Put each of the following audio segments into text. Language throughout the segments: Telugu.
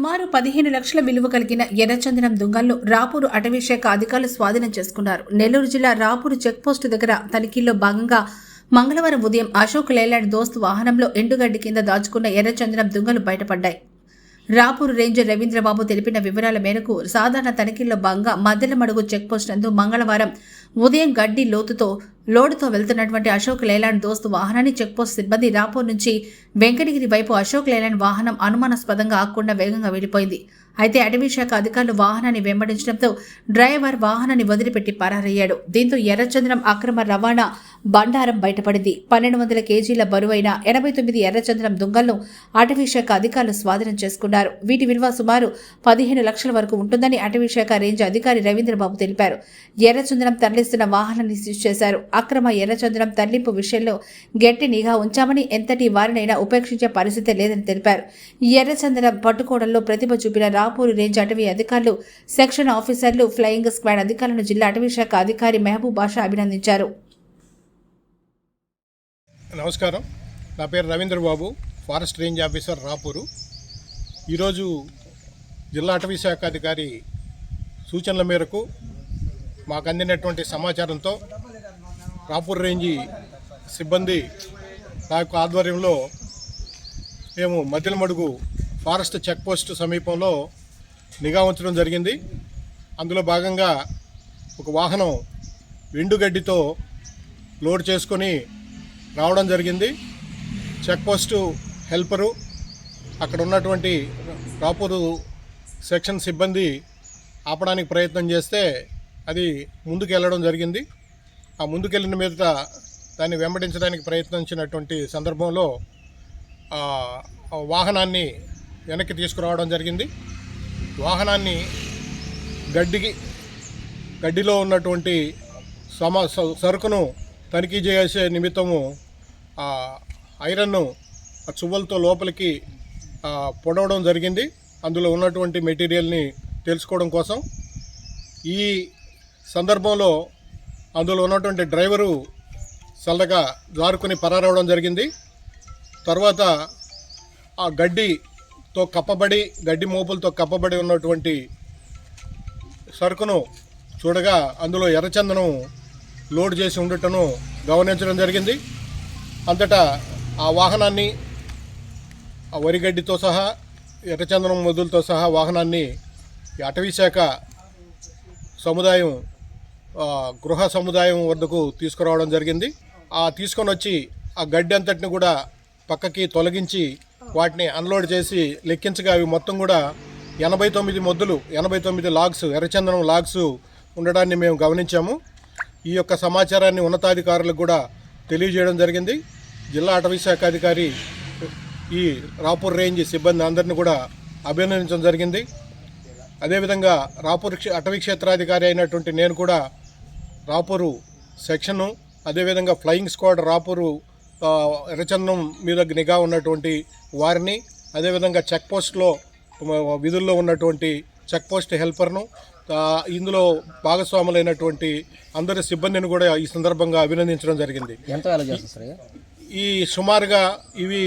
సుమారు పదిహేను లక్షల విలువ కలిగిన ఎర్రచందనం దుంగలను రాపూరు అటవీ శాఖ అధికారులు స్వాధీనం చేసుకున్నారు. నెల్లూరు జిల్లా రాపూరు చెక్పోస్టు దగ్గర తనిఖీల్లో భాగంగా మంగళవారం ఉదయం అశోక్ లేలాడ్ దోస్త్ వాహనంలో ఎండుగడ్డి కింద దాచుకున్న ఎర్రచందనం దుంగలు బయటపడ్డాయి. రాపూరు రేంజర్ రవీంద్రబాబు తెలిపిన వివరాల మేరకు సాధారణ తనిఖీల్లో భాగంగా మద్దెలమడుగు చెక్పోస్ట్ నందు మంగళవారం ఉదయం గడ్డి లోతుతో లోడుతో వెళ్తున్నటువంటి అశోక్ లేలాండ్ దోస్తు వాహనాన్ని చెక్పోస్ట్ సిబ్బంది రాపూర్ నుంచి వెంకటగిరి వైపు అశోక్ లేలాండ్ వాహనం అనుమానాస్పదంగా ఆకుండా వేగంగా వెళ్ళిపోయింది. అయితే అటవీ శాఖ అధికారులు వాహనాన్ని వెంబడించడంతో డ్రైవర్ వాహనాన్ని వదిలిపెట్టి పరారయ్యాడు. దీంతో ఎర్రచంద్రం అక్రమ రవాణా బండారం బయటపడింది. పన్నెండు వందల కేజీల బరువైన ఎనభై తొమ్మిది ఎర్రచంద్రం దుంగలను అటవీశాఖ అధికారులు స్వాధీనం చేసుకున్నారు. వీటి విలువ సుమారు పదిహేను లక్షల వరకు ఉంటుందని అటవీశాఖ రేంజ్ అధికారి రవీంద్రబాబు తెలిపారు. ఎర్రచంద్రం తరలిస్తున్న వాహనాన్ని సీజ్ చేశారు. అక్రమ ఎర్రచంద్రం తరలింపు విషయంలో గట్టి నిఘా ఉంచామని ఎంతటి వారినైనా ఉపేక్షించే పరిస్థితి లేదని తెలిపారు. ఎర్రచందనం పట్టుకోవడంలో ప్రతిభ చూపిన రాపూరు రేంజ్ అటవీ అధికారులు సెక్షన్ ఆఫీసర్లు ఫ్లయింగ్ స్క్వాడ్ అధికారులను జిల్లా అటవీశాఖ అధికారి మహబూబ్ బాషా అభినందించారు. నమస్కారం. నా పేరు Ravindra Babu forest range officer Rapur. ఈరోజు జిల్లా అటవీ శాఖ అధికారి సూచనల మేరకు మాకు అందినటువంటి సమాచారంతో రాపూర్ రేంజి సిబ్బంది నా యొక్క ఆధ్వర్యంలో మేము మధ్యలమడుగు ఫారెస్ట్ చెక్ పోస్ట్ సమీపంలో నిఘా ఉంచడం జరిగింది. అందులో భాగంగా ఒక వాహనం ఎండుగడ్డితో లోడ్ చేసుకొని రావడం జరిగింది. చెక్ పోస్టు హెల్పరు అక్కడ ఉన్నటువంటి రాపూరు సెక్షన్ సిబ్బంది ఆపడానికి ప్రయత్నం చేస్తే అది ముందుకు వెళ్ళడం జరిగింది. ఆ ముందుకెళ్ళిన మీద దాన్ని వెంబడించడానికి ప్రయత్నించినటువంటి సందర్భంలో వాహనాన్ని వెనక్కి తీసుకురావడం జరిగింది. వాహనాన్ని గడ్డికి గడ్డిలో ఉన్నటువంటి సమ సరుకును తనిఖీ చేసే నిమిత్తము ఆ ఐరన్ను ఆ చువ్వలతో లోపలికి పొడవడం జరిగింది. అందులో ఉన్నటువంటి మెటీరియల్ని తెలుసుకోవడం కోసం. ఈ సందర్భంలో అందులో ఉన్నటువంటి డ్రైవరు చల్లగా జారుకొని పరారవడం జరిగింది. తర్వాత ఆ గడ్డితో కప్పబడి గడ్డి మోపులతో కప్పబడి ఉన్నటువంటి సరుకును చూడగా అందులో ఎర్రచందనం లోడ్ చేసి ఉండటను గమనించడం జరిగింది. అంతటా ఆ వాహనాన్ని ఆ వరిగడ్డితో సహా ఎర్రచందనం మొదలతో సహా వాహనాన్ని ఈ సముదాయం గృహ సముదాయం వద్దకు తీసుకురావడం జరిగింది. ఆ తీసుకొని వచ్చి ఆ గడ్డి అంతటిని కూడా పక్కకి తొలగించి వాటిని అన్లోడ్ చేసి లెక్కించగా అవి మొత్తం కూడా ఎనభై తొమ్మిది మొద్దులు ఎనభై తొమ్మిది లాగ్స్ ఎర్రచందనం లాగ్స్ ఉండడాన్ని మేము గమనించాము. ఈ యొక్క సమాచారాన్ని ఉన్నతాధికారులకు కూడా తెలియజేయడం జరిగింది. జిల్లా అటవీ శాఖ అధికారి ఈ రాపూర్ రేంజ్ సిబ్బంది అందరిని కూడా అభినందించడం జరిగింది. అదేవిధంగా రాపూర్ అటవీ క్షేత్రాధికారి అయినటువంటి నేను కూడా రాపూరు సెక్షను అదేవిధంగా ఫ్లయింగ్ స్క్వాడ్ రాపూరు ఎర్రచందం ఎర్రచందనం మీద నిఘా ఉన్నటువంటి వారిని అదేవిధంగా చెక్ పోస్ట్లో విధుల్లో ఉన్నటువంటి చెక్ పోస్ట్ హెల్పర్ను ఇందులో భాగస్వాములైనటువంటి అందరి సిబ్బందిని కూడా ఈ సందర్భంగా అభినందించడం జరిగింది? ఈ సుమారుగా ఇవి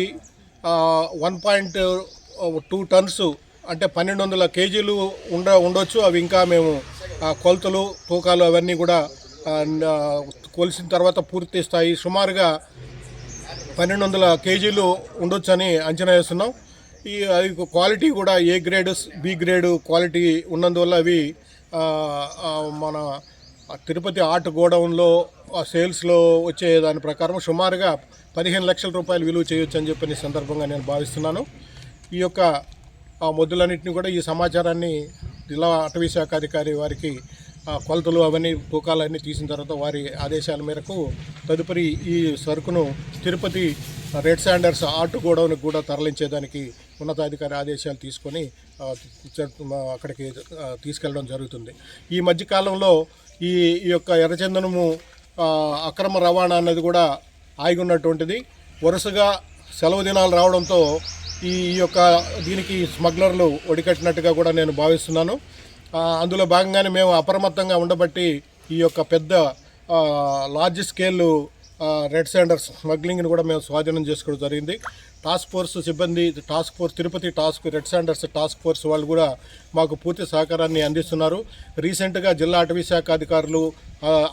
వన్ పాయింట్ టూ టన్స్ అంటే పన్నెండు వందల కేజీలు ఉండ ఉండొచ్చు. అవి ఇంకా మేము కొలతలు తూకాలు అవన్నీ కూడా కొలిసిన తర్వాత పూర్తి స్థాయి సుమారుగా పన్నెండు వందల కేజీలు ఉండొచ్చని అంచనా వేస్తున్నాం. ఈ అది క్వాలిటీ కూడా A grade B grade quality ఉన్నందువల్ల అవి మన తిరుపతి ఆర్ట్ గోడౌన్లో సేల్స్లో వచ్చే దాని ప్రకారం సుమారుగా పదిహేను లక్షల రూపాయలు విలువ చేయొచ్చు అని చెప్పిన సందర్భంగా నేను భావిస్తున్నాను. ఈ యొక్క మొద్దులన్నింటినీ కూడా ఈ సమాచారాన్ని జిల్లా అటవీ శాఖ అధికారి వారికి కొలతలు అవన్నీ తూకాలన్నీ తీసిన తర్వాత వారి ఆదేశాల మేరకు తదుపరి ఈ సరుకును తిరుపతి రెడ్ శాండర్స్ ఆర్ట్ గోడౌన్కి కూడా తరలించేదానికి ఉన్నతాధికారి ఆదేశాలు తీసుకొని అక్కడికి తీసుకెళ్ళడం జరుగుతుంది. ఈ మధ్యకాలంలో ఈ ఈ యొక్క ఎర్రచందనము అక్రమ రవాణా అన్నది కూడా ఆగి ఉన్నటువంటిది వరుసగా సెలవు దినాలు రావడంతో ఈ యొక్క దీనికి స్మగ్లర్లు ఒడికట్టినట్టుగా కూడా నేను భావిస్తున్నాను. అందులో భాగంగానే మేము అప్రమత్తంగా ఉండబట్టి ఈ యొక్క పెద్ద లార్జ్ స్కేల్ రెడ్ సాండర్స్ స్మగ్లింగ్ని కూడా మేము స్వాధీనం చేసుకోవడం జరిగింది. టాస్క్ ఫోర్స్ సిబ్బంది task force Tirupati task red sanders task force వాళ్ళు కూడా మాకు పూర్తి సహకారాన్ని అందిస్తున్నారు. రీసెంట్గా జిల్లా అటవీ శాఖ అధికారులు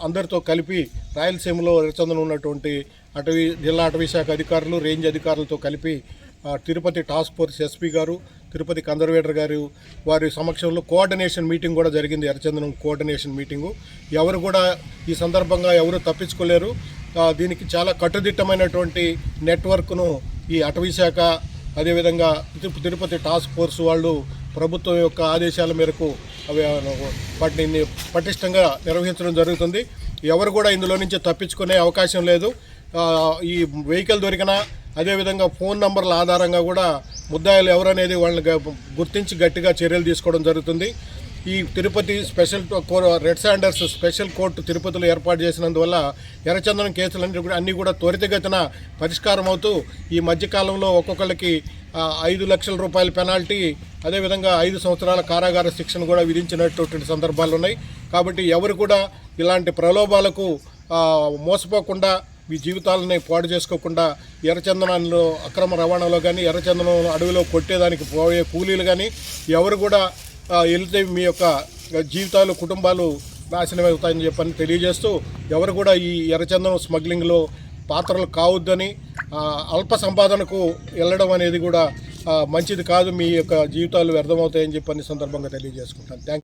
అందరితో కలిపి రాయలసీమలో రెచ్చందన ఉన్నటువంటి అటవీ జిల్లా అటవీ శాఖ అధికారులు రేంజ్ అధికారులతో కలిపి తిరుపతి టాస్క్ ఫోర్స్ ఎస్పీ గారు తిరుపతి కన్జర్వేటర్ గారు వారి సమక్షంలో కోఆర్డినేషన్ మీటింగ్ కూడా జరిగింది. ఎర్రచందనం కోఆర్డినేషన్ మీటింగు. ఎవరు కూడా ఈ సందర్భంగా ఎవరు తప్పించుకోలేరు. దీనికి చాలా కట్టుదిట్టమైనటువంటి నెట్వర్క్ను ఈ అటవీ శాఖ అదేవిధంగా తిరుపతి టాస్క్ ఫోర్స్ వాళ్ళు ప్రభుత్వం యొక్క ఆదేశాల మేరకు అవి వాటిని పటిష్టంగా నిర్వహించడం జరుగుతుంది. ఎవరు కూడా ఇందులో నుంచి తప్పించుకునే అవకాశం లేదు. ఈ వెహికల్ దొరికినా అదేవిధంగా ఫోన్ నంబర్ల ఆధారంగా కూడా ముద్దాయిలు ఎవరనేది వాళ్ళని గుర్తించి గట్టిగా చర్యలు తీసుకోవడం జరుగుతుంది. ఈ Tirupati special red sanders special court తిరుపతిలో ఏర్పాటు చేసినందువల్ల ఎర్రచందనం కేసులన్నీ కూడా అన్నీ కూడా త్వరితగతిన పరిష్కారం అవుతూ ఈ మధ్యకాలంలో ఒక్కొక్కళ్ళకి ఐదు లక్షల రూపాయల పెనాల్టీ అదేవిధంగా ఐదు సంవత్సరాల కారాగార శిక్షను కూడా విధించినటువంటి సందర్భాలు ఉన్నాయి. కాబట్టి ఎవరు కూడా ఇలాంటి ప్రలోభాలకు మోసపోకుండా మీ జీవితాలని పాడు చేసుకోకుండా ఎర్రచందనంలో అక్రమ రవాణాలో కానీ ఎర్రచందనం అడవిలో కొట్టేదానికి పోయే కూలీలు కానీ ఎవరు కూడా వెళ్తే మీ యొక్క జీవితాలు కుటుంబాలు నాశనం అవుతాయని చెప్పని తెలియజేస్తూ ఎవరు కూడా ఈ ఎర్రచందనం స్మగ్లింగ్లో పాత్రలు కావద్దని అల్ప సంపాదనకు వెళ్ళడం అనేది కూడా మంచిది కాదు మీ యొక్క జీవితాలు వ్యర్థమవుతాయని చెప్పని సందర్భంగా తెలియజేసుకుంటాను. థ్యాంక్